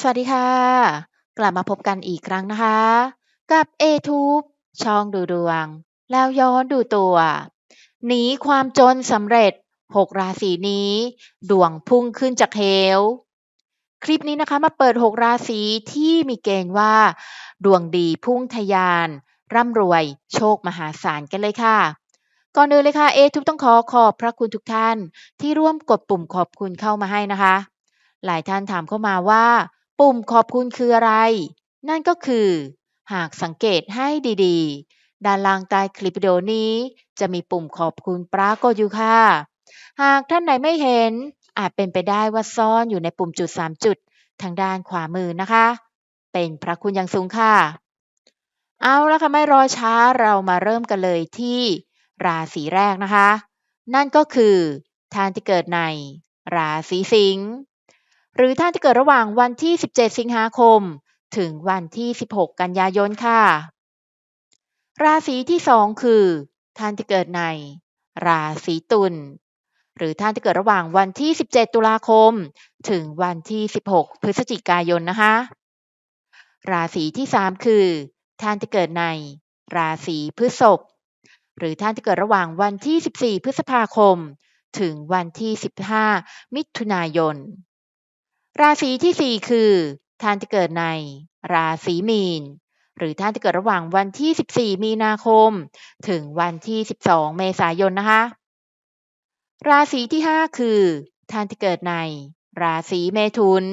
สวัสดีค่ะ กลับมาพบกันอีกครั้งนะคะ กับ A-Tube ช่องดูดวง แล้วย้อนดูตัวหนีความจนสำเร็จ 6 ราศีนี้ ดวงพุ่งขึ้นจากเหว คลิปนี้นะคะมาเปิด 6 ราศีที่มีเกณฑ์ว่า ดวงดีพุ่งทะยาน ร่ำรวย โชคมหาศาลกันเลยค่ะก่อนอื่นเลยค่ะ A-Tube ต้องขอขอบพระคุณทุกท่านที่ร่วมกดปุ่มขอบคุณเข้ามาให้นะคะ หลายท่านถามเข้ามาว่า ปุ่มขอบคุณคืออะไร นั่นก็คือ หากสังเกตให้ดีๆ ด้านล่างใต้คลิปวิดีโอนี้ จะมีปุ่มขอบคุณปรากฏอยู่ค่ะ หากท่านไหนไม่เห็น อาจเป็นไปได้ว่าซ่อนอยู่ในปุ่มจุด 3 จุด ทางด้านขวามือนะคะ เป็นพระคุณอย่างสูงค่ะ เอาละค่ะไม่รอช้าเรามาเริ่มกันเลยที่ราศีแรกนะคะ นั่นก็คือท่านที่เกิดในราศีสิงห์ หรือท่านที่เกิดระหว่างวันที่ 17 สิงหาคม ถึงวันที่ 16 กันยายนค่ะ ราศีที่ 2 คือ ท่านที่เกิดใน ราศีตุลหรือท่านที่เกิดระหว่างวันที่ 17 ตุลาคม ถึงวันที่ 16 พฤศจิกายนนะคะ ราศีที่ 3 คือ ท่านที่เกิดใน ราศีพฤษภหรือท่านที่เกิดระหว่างวันที่ 14 พฤษภาคม ถึงวันที่ 15 มิถุนายน ราศีที่ 4 คือท่านที่เกิดในราศีมีน หรือท่านที่เกิดระหว่างวันที่ 14 มีนาคม ถึงวันที่ 12 เมษายนนะคะ ราศีที่ 5 คือท่านที่เกิดในราศีเมถุน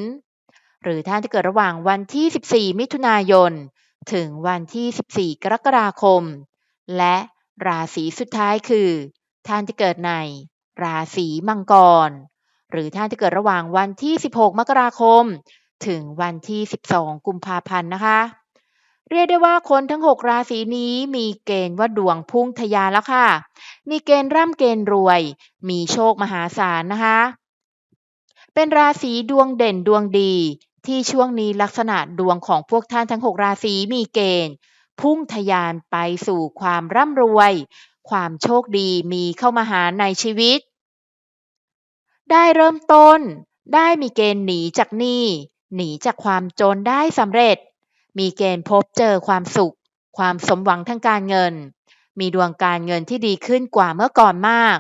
หรือท่านที่เกิดระหว่างวันที่ 14 มิถุนายน ถึงวันที่ 14 กรกฎาคม และราศีสุดท้ายคือ ท่านที่เกิดในราศีมังกร หรือท่านที่เกิดระหว่างวันที่ 16 มกราคม ถึงวันที่ 12 กุมภาพันธ์นะคะ เรียกได้ว่าคนทั้ง 6 ราศีนี้มีเกณฑ์ว่าดวงพุ่งทะยานแล้วค่ะ มีเกณฑ์ร่ำเกณฑ์รวย มีโชคมหาศาลนะคะ เป็นราศีดวงเด่นดวงดี ที่ช่วงนี้ลักษณะดวงของพวกท่านทั้ง 6 ราศีมีเกณฑ์ พุ่งทะยานไปสู่ความร่ำรวย ความโชคดีมีเข้ามาหาในชีวิต ได้เริ่มต้น ได้มีเกณฑ์หนีจากหนี้ หนีจากความจนได้สำเร็จ มีเกณฑ์พบเจอความสุข ความสมหวังทางการเงิน มีดวงการเงินที่ดีขึ้นกว่าเมื่อก่อนมาก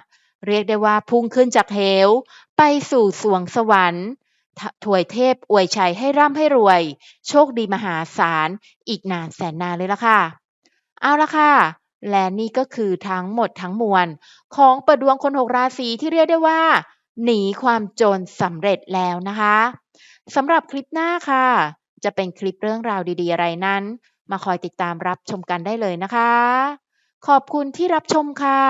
เรียกได้ว่าพุ่งขึ้นจากเหว ไปสู่สวงสวรรค์ถวยเทพอวยชัยให้ร่ำให้รวย โชคดีมหาศาล อีกนานแสนนานเลยละค่ะ เอาละค่ะ และนี่ก็คือทั้งหมดทั้งมวล ของเปิดดวงคน6ราศีที่เรียกได้ว่า หนีความจนสำเร็จแล้วนะคะสำหรับคลิปหน้าค่ะ จะเป็นคลิปเรื่องราวดีๆ อะไรนั้น มาคอยติดตามรับชมกันได้เลยนะคะ ขอบคุณที่รับชมค่ะ